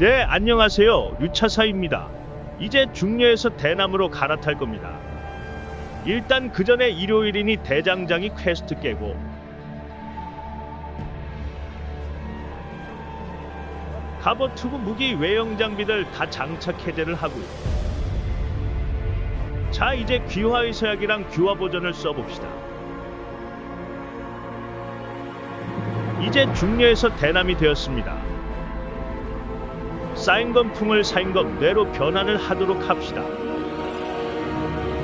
네, 안녕하세요. 유차사입니다. 이제 중녀에서 대남으로 갈아탈 겁니다. 일단 그 전에 일요일이니 대장장이 퀘스트 깨고 갑옷 투구 무기 외형 장비들 다 장착 해제를 하고요. 자, 이제 귀화의 서약이랑 귀화 버전을 써봅시다. 이제 중녀에서 대남이 되었습니다. 쌓인 건 풍을 쌓인 것 뇌로 변환을 하도록 합시다.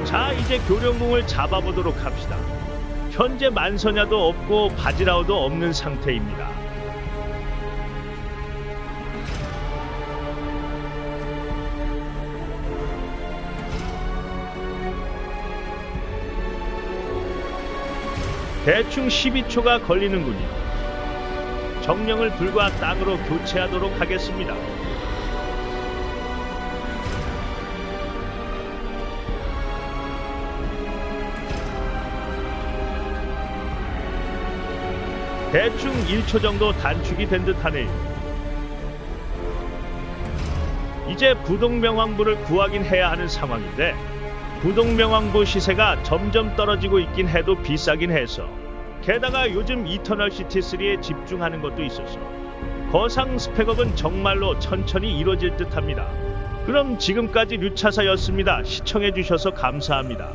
자, 이제 교령궁을 잡아보도록 합시다. 현재 만선야도 없고 바지라우도 없는 상태입니다. 대충 12초가 걸리는군요. 정령을 불과 땅으로 교체하도록 하겠습니다. 대충 1초 정도 단축이 된 듯하네요. 이제 부동명왕부를 구하긴 해야 하는 상황인데 부동명왕부 시세가 점점 떨어지고 있긴 해도 비싸긴 해서 게다가 요즘 이터널 시티 3에 집중하는 것도 있어서 거상 스펙업은 정말로 천천히 이루어질 듯합니다. 그럼 지금까지 류차사였습니다. 시청해주셔서 감사합니다.